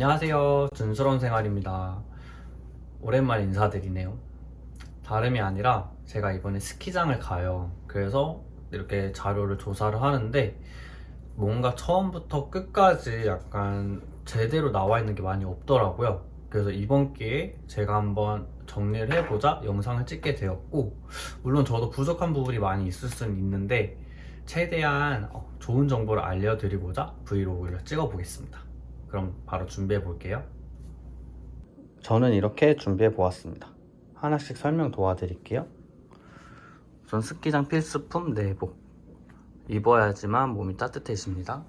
안녕하세요. 준스러운 생활입니다. 오랜만에 인사드리네요. 다름이 아니라 제가 이번에 스키장을 가요. 그래서 이렇게 자료를 조사를 하는데 뭔가 처음부터 끝까지 약간 제대로 나와 있는 게 많이 없더라고요. 그래서 이번 기회에 제가 한번 정리를 해보자 영상을 찍게 되었고 물론 저도 부족한 부분이 많이 있을 수는 있는데 최대한 어, 좋은 정보를 알려드리고자 브이로그를 찍어보겠습니다. 그럼 바로 준비해 볼게요. 저는 이렇게 준비해 보았습니다. 하나씩 설명 도와드릴게요. 우선 스키장 필수품 내복. 입어야지만 몸이 따뜻해집니다.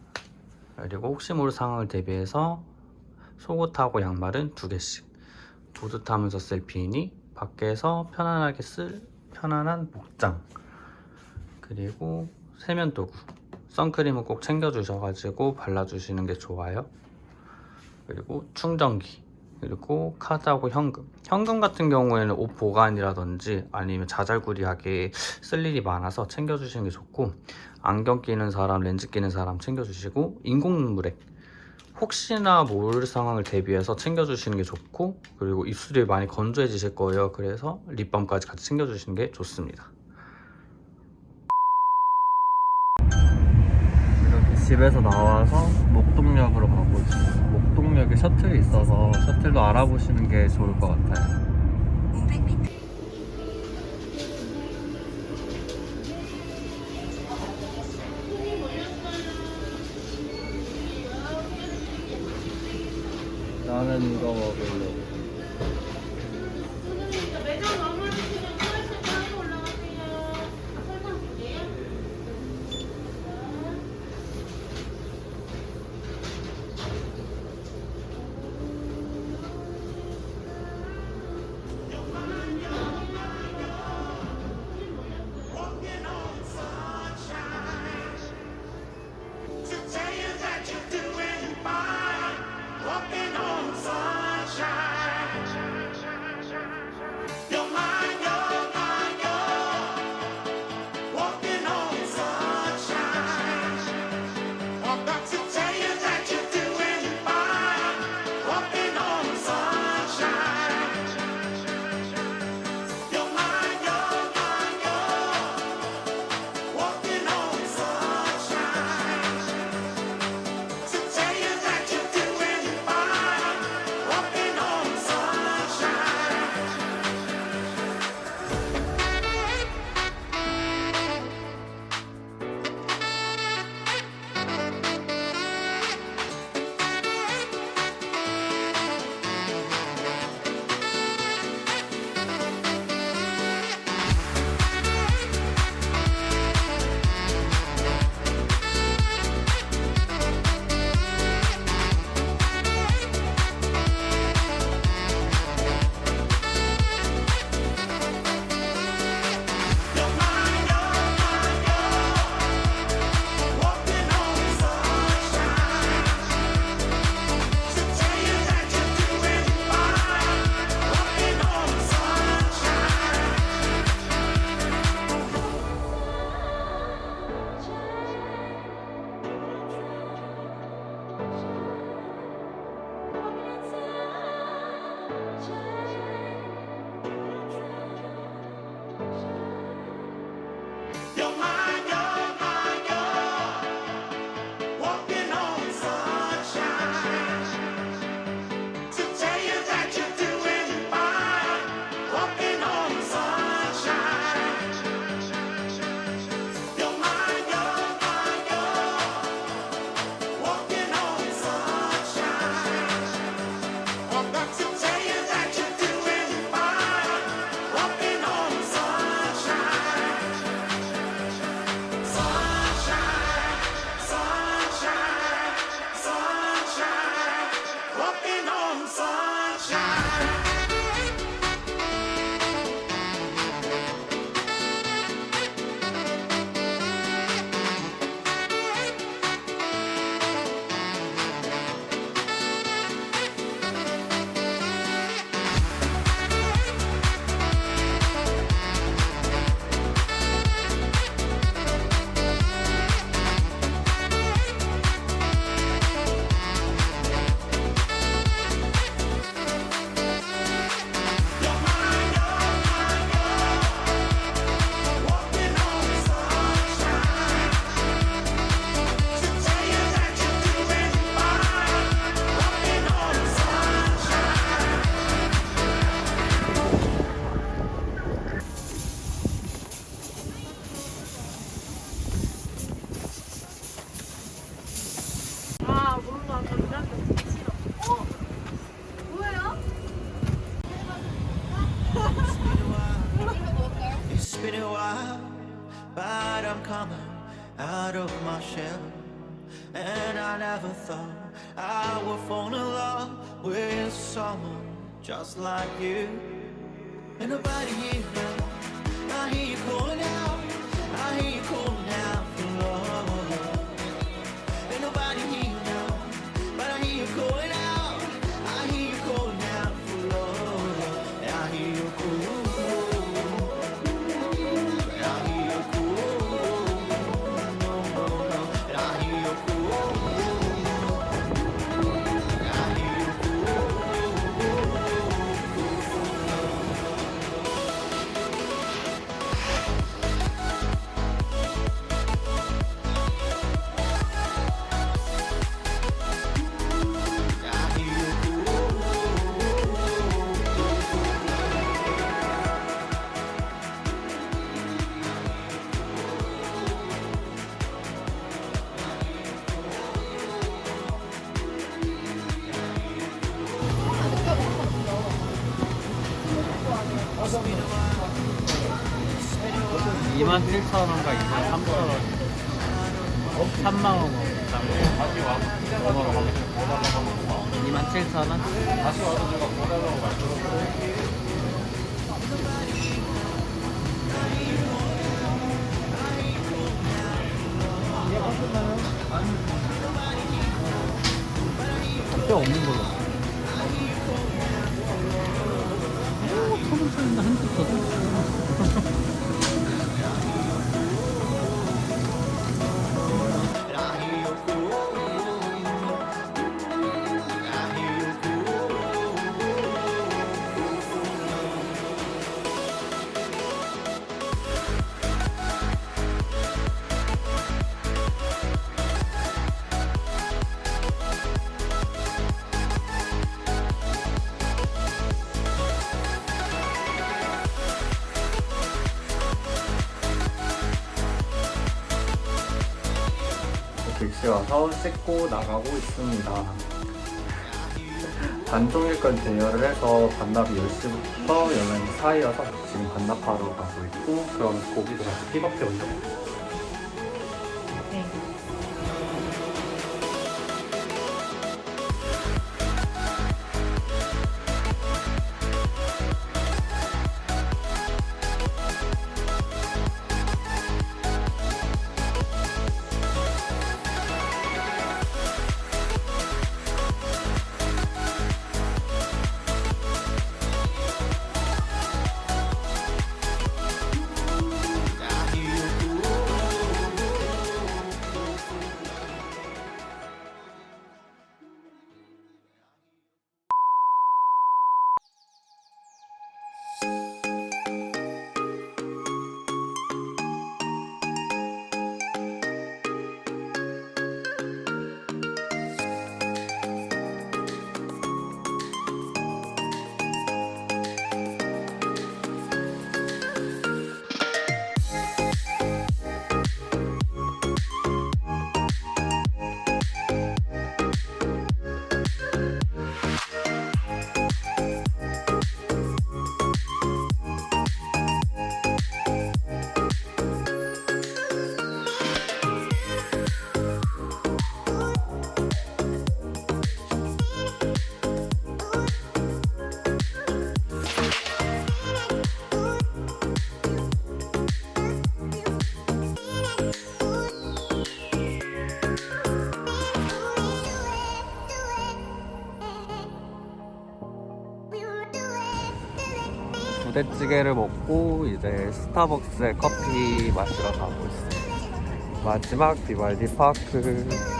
그리고 혹시 모를 상황을 대비해서 속옷하고 양말은 두 개씩. 보드 타면서 쓸 비니, 밖에서 편안하게 쓸 편안한 목장. 그리고 세면 도구. 선크림은 꼭 챙겨주셔가지고 발라주시는 게 좋아요. 그리고 충전기 그리고 카드하고 현금. 현금 같은 경우에는 옷 보관이라든지 아니면 자잘구리하게 쓸 일이 많아서 챙겨주시는 게 좋고 안경 끼는 사람 렌즈 끼는 사람 챙겨주시고 인공눈물액 혹시나 모를 상황을 대비해서 챙겨주시는 게 좋고 그리고 입술이 많이 건조해지실 거예요. 그래서 립밤까지 같이 챙겨주시는 게 좋습니다 집에서 나와서 목동역으로 가고 있어요. 목동역에 셔틀이 있어서 셔틀도 알아보시는 게 좋을 것 같아요. 나는 이거 먹을래. But I'm coming out of my shell. And I never thought I would fall in love with someone just like you. Ain't nobody here now. I hear you calling out. I hear 27,000원과 23,000원 3만원 넘어가고 27,000원 다시 와서 내가 보달라고 말씀드렸고 뼈 없는 걸로. 와서 씻고 나가고 있습니다. 반종일권 대여를 해서 반납이 10시부터 11시 사이여서 지금 반납하러 가고 있고 그럼 고기도 같이 픽업해 오려고 부대찌개를 먹고 이제 스타벅스에 커피 마시러 가고 있어요. 마지막 비발디 파크.